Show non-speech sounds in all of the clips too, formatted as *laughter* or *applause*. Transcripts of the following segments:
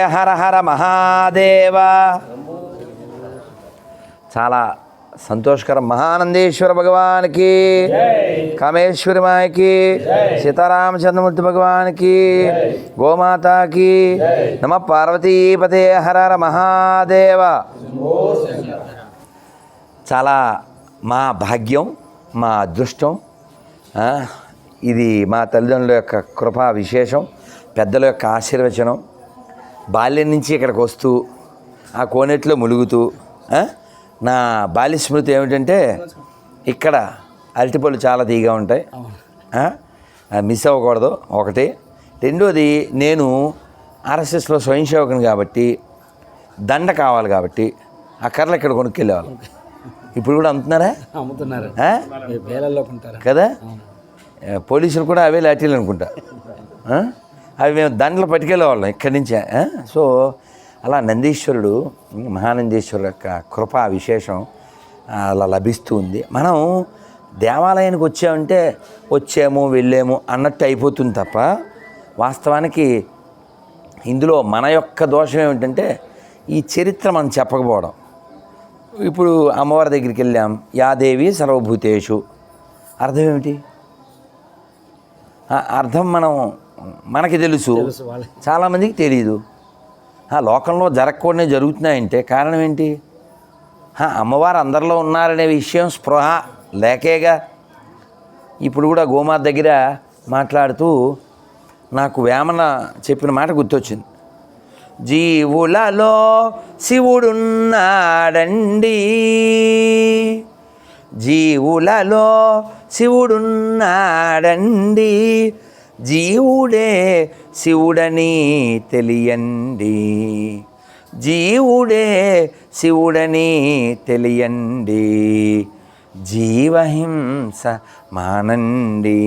హర హర మహాదేవ. చాలా సంతోషకరం. మహానందేశ్వర భగవానికి కామేశ్వరి మాయకి సీతారామచంద్రమూర్తి భగవానికి గోమాతాకి నమ పార్వతీపతే హర హర మహాదేవ. చాలా మా భాగ్యం మా అదృష్టం. ఇది మా తల్లిదండ్రుల యొక్క కృపా విశేషం పెద్దల యొక్క ఆశీర్వచనం. బాల్యం నుంచి ఇక్కడికి వస్తూ ఆ కోనేటిలో ములుగుతూ నా బాల్య స్మృతి ఏమిటంటే ఇక్కడ అరటిపళ్ళు చాలా తీగా ఉంటాయి. మిస్ అవ్వకూడదు. ఒకటి. రెండోది నేను ఆర్ఎస్ఎస్లో స్వయం సేవకుని కాబట్టి దండ కావాలి కాబట్టి ఆ కర్రలు ఇక్కడ కొనుక్కెళ్ళేవాళ్ళం? *laughs* ఇప్పుడు కూడా అమ్ముతున్నారా? అమ్ముతున్నారు. కదా? పోలీసులు కూడా అవే లాఠీలు అనుకుంటా? అవి మేము దండలు పట్టుకెళ్ళేవాళ్ళం ఇక్కడి నుంచే సో అలా నందీశ్వరుడు మహానందీశ్వరుడు యొక్క కృపా విశేషం అలా లభిస్తూ ఉంది. మనం దేవాలయానికి వచ్చామంటే వచ్చాము వెళ్ళాము అన్నట్టు అయిపోతుంది తప్ప వాస్తవానికి ఇందులో మన యొక్క దోషం ఏమిటంటే ఈ చరిత్ర మనం చెప్పకపోవడం. ఇప్పుడు అమ్మవారి దగ్గరికి వెళ్ళాం యాదేవి సర్వభూతేషు. అర్థం ఏమిటి? అర్థం మనం మనకి తెలుసు. చాలామందికి తెలియదు ఆ లోకంలో జరగకూడనే జరుగుతున్నాయంటే కారణం ఏంటి? అమ్మవారు అందరిలో ఉన్నారనే విషయం స్పృహ లేకేగా. ఇప్పుడు కూడా గోమాత దగ్గర మాట్లాడుతూ నాకు వేమన చెప్పిన మాట గుర్తొచ్చింది. జీవులలో శివుడున్నాడండి. జీవులలో శివుడున్నాడండి. జీవుడే శివుడని తెలియండి. జీవుడే శివుడని తెలియండి. జీవహింస మానండి.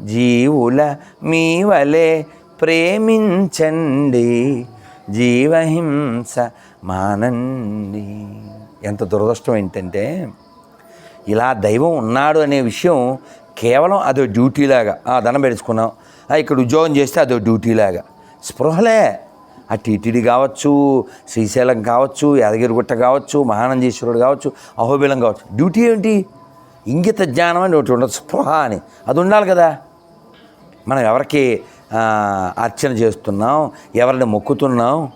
జీవుల మీ వలె ప్రేమించండి. జీవహింస మానండి. ఎంత దురదృష్టం ఏంటంటే ఇలా దైవం ఉన్నాడు అనే విషయం కేవలం అదో డ్యూటీలాగా ఆ దండం పెట్టుకున్నాం. ఆ, ఇక్కడ ఉద్యోగం చేస్తే అదో డ్యూటీలాగా. స్పృహలే. ఆ టీటీడీ కావచ్చు శ్రీశైలం కావచ్చు యాదగిరిగుట్ట కావచ్చు మహానందీశ్వరుడు కావచ్చు అహోబిలం కావచ్చు. డ్యూటీ ఏంటి? ఇంగిత జ్ఞానం అని ఒకటి ఉండదు స్పృహ అని. అది ఉండాలి కదా. మనం ఎవరికి అర్చన చేస్తున్నాం ఎవరిని మొక్కుతున్నాం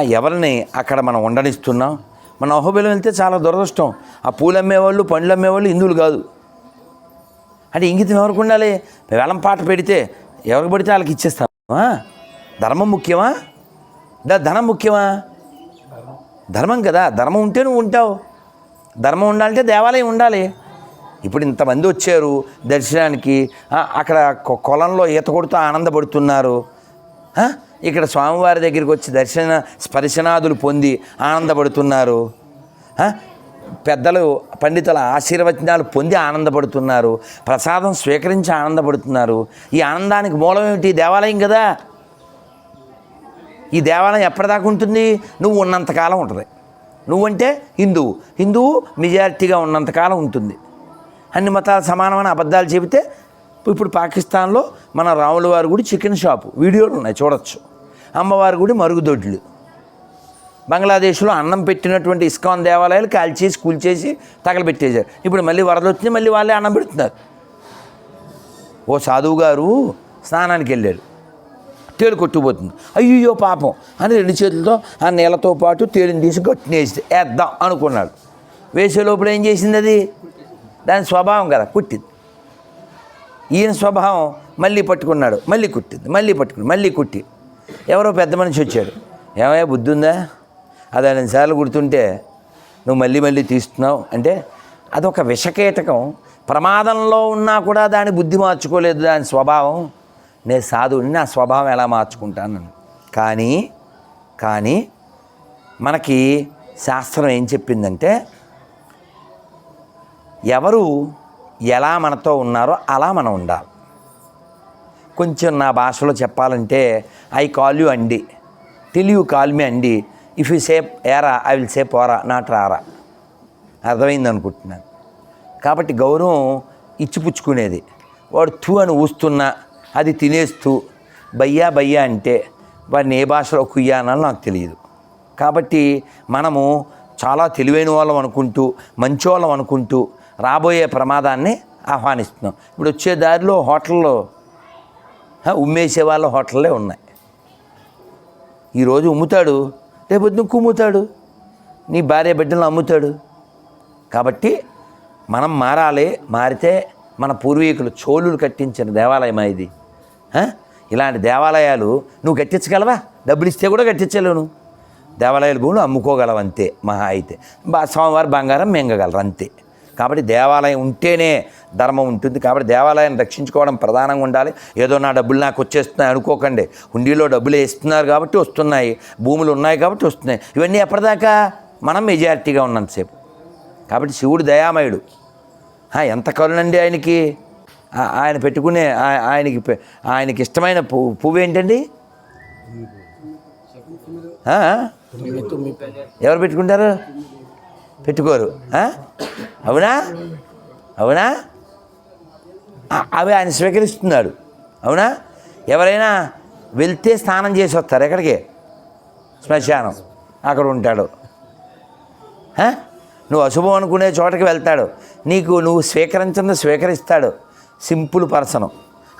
ఎవరిని అక్కడ మనం ఉండనిస్తున్నాం? మన అహోబిలం వెళ్తే చాలా దురదృష్టం. ఆ పూలు అమ్మేవాళ్ళు పండ్లు అమ్మేవాళ్ళు హిందువులు కాదు. అంటే ఇంగితం ఎవరికి ఉండాలి? వేలం పాట పెడితే ఎవరికి పడితే వాళ్ళకి ఇచ్చేస్తామా ధర్మం ముఖ్యమా? దా ధనం ముఖ్యమా? ధర్మం కదా. ధర్మం ఉంటే నువ్వు ఉంటావు. ధర్మం ఉండాలంటే దేవాలయం ఉండాలి. ఇప్పుడు ఇంతమంది వచ్చారు దర్శనానికి. అక్కడ కొలంలో ఈత కొడుతూ ఆనందపడుతున్నారు. ఇక్కడ స్వామివారి దగ్గరికి వచ్చి దర్శన స్పర్శనాదులు పొంది ఆనందపడుతున్నారు. పెద్దలు పండితుల ఆశీర్వచనాలు పొంది ఆనందపడుతున్నారు ప్రసాదం స్వీకరించి ఆనందపడుతున్నారు. ఈ ఆనందానికి మూలం ఏమిటి? దేవాలయం కదా. ఈ దేవాలయం ఎప్పటిదాకా ఉంటుంది? నువ్వు ఉన్నంతకాలం ఉంటుంది. నువ్వంటే హిందువు. హిందువు మెజారిటీగా ఉన్నంతకాలం ఉంటుంది. అన్ని మతాలు సమానమైన అబద్ధాలు చెబితే ఇప్పుడు పాకిస్తాన్లో మన రాముల వారి గుడి చికెన్ షాపు. వీడియోలు ఉన్నాయి చూడొచ్చు. అమ్మవారి గుడి మరుగుదొడ్లు. బంగ్లాదేశ్లో అన్నం పెట్టినటువంటి ఇస్కాన్ దేవాలయాలు కాల్చేసి కూల్చేసి తగలబెట్టేశారు. ఇప్పుడు మళ్ళీ వరద వచ్చింది మళ్ళీ వాళ్ళే అన్నం పెడుతున్నారు. ఓ సాధువు గారు స్నానానికి వెళ్ళారు. తేలు కొట్టుకుపోతుంది. అయ్యో పాపం అని రెండు చేతులతో ఆ నీళ్ళతో పాటు తేలిని తీసి కొట్టినేసి వేద్దాం అనుకున్నాడు. వేసే లోపల ఏం చేసింది అది? దాని స్వభావం కదా కుట్టింది. ఈయన స్వభావం మళ్ళీ పట్టుకున్నాడు మళ్ళీ కుట్టింది మళ్ళీ పట్టుకుని మళ్ళీ కుట్టి. ఎవరో పెద్ద మనిషి వచ్చాడు. ఏమయ్యా బుద్ధి ఉందా? అది సార్లు గుర్తుంటే నువ్వు మళ్ళీ మళ్ళీ తీస్తున్నావు అంటే అదొక విషకీటకం ప్రమాదంలో ఉన్నా కూడా దాని బుద్ధి మార్చుకోలేదు దాని స్వభావం. నేను సాధువుని నా స్వభావం ఎలా మార్చుకుంటాను కానీ కానీ మనకి శాస్త్రం ఏం చెప్పిందంటే ఎవరు ఎలా మనతో ఉన్నారో అలా మనం ఉండాలి. కొంచెం నా భాషలో చెప్పాలంటే ఐ కాల్ యూ అండి. టిల్ యూ కాల్ మీ అండి. ఇఫ్ యూ సే ఏరా ఐ విల్ సే పోరా నాట్ రారా అర్థమైంది అనుకుంటున్నాను. కాబట్టి గౌరవం ఇచ్చిపుచ్చుకునేది. వాడు తూ అని ఊస్తున్నా అది తినేస్తూ బయ్యా బయ్యా అంటే వాడిని ఏ భాషలో కుయ్య అనాలో నాకు తెలియదు. కాబట్టి మనము చాలా తెలివైన వాళ్ళం అనుకుంటూ మంచి వాళ్ళం అనుకుంటూ రాబోయే ప్రమాదాన్ని ఆహ్వానిస్తున్నాం. ఇప్పుడు వచ్చే దారిలో హోటల్లో ఉమ్మేసే వాళ్ళ హోటల్లే ఉన్నాయి. ఈరోజు ఉమ్ముతాడు రేపొద్దున కుమ్ముతాడు. నీ భార్య బిడ్డలను అమ్ముతాడు. కాబట్టి మనం మారాలి మారితే మన పూర్వీకులు చోళులు కట్టించిన దేవాలయమా ఇది. ఇలాంటి దేవాలయాలు నువ్వు కట్టించగలవా? డబ్బులు ఇస్తే కూడా కట్టించలేవు నువ్వు. దేవాలయాల భూములు అమ్ముకోగలవు అంతే మహా అయితే. బా స్వామివారి బంగారం మింగగలరు అంతే. కాబట్టి దేవాలయం ఉంటేనే ధర్మం ఉంటుంది కాబట్టి దేవాలయాన్ని రక్షించుకోవడం ప్రధానంగా ఉండాలి. ఏదో నా డబ్బులు నాకు వచ్చేస్తున్నాయి అనుకోకండి. హుండీలో డబ్బులు వేస్తున్నారు కాబట్టి వస్తున్నాయి. భూములు ఉన్నాయి కాబట్టి వస్తున్నాయి. ఇవన్నీ ఎప్పటిదాకా మనం మెజారిటీగా ఉన్నంతసేపు. కాబట్టి శివుడు దయామయుడు. ఎంత కరుణండి ఆయనకి. ఆయన పెట్టుకునే ఆయనకి ఆయనకి ఇష్టమైన పువ్వు పువ్వు ఏంటండి? ఎవరు పెట్టుకుంటారు? పెట్టుకోరు. అవునా? అవునా? అవి ఆయన స్వీకరిస్తున్నాడు. అవునా? ఎవరైనా వెళ్తే స్నానం చేసి వస్తారు. ఎక్కడికి? శ్మశానం. అక్కడ ఉంటాడు. నువ్వు అశుభం అనుకునే చోటకి వెళ్తాడు. నీకు నువ్వు స్వీకరించిన స్వీకరిస్తాడు. Simple person.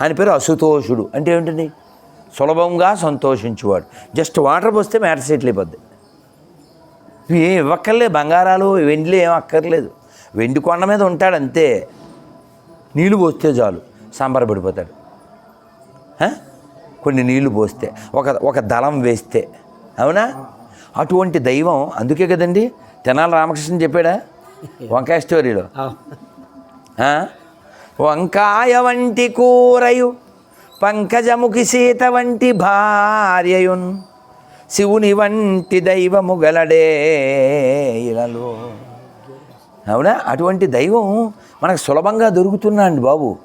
అని పేరు అసుతోషుడు అంటే ఏంటండి సులభంగా సంతోషించేవాడు. జస్ట్ వాటర్ పోస్తే మ్యాటర్ సెటిల్ అయిపోద్ది. ఏం ఇవ్వక్కర్లేదు బంగారాలు వెండిలు ఏం అక్కర్లేదు. వెండి కొండ మీద ఉంటాడు అంతే నీళ్ళు పోస్తే చాలు. సంబరపడిపోతాడు ఆ? కొన్ని నీళ్ళు పోస్తే ఒక ఒక దళం వేస్తే. అవునా? అటువంటి దైవం అందుకే కదండి. తెనాలి రామకృష్ణ చెప్పాడా? వంకాయ స్టోరీలో? వంకాయ వంటి కూరయు పంకజముఖి సీత వంటి భార్యయున్ శివుని వంటి దైవము గలడే ఇలలో. అవునా? అటువంటి దైవం మనకు సులభంగా దొరుకుతున్నాండి బాబు.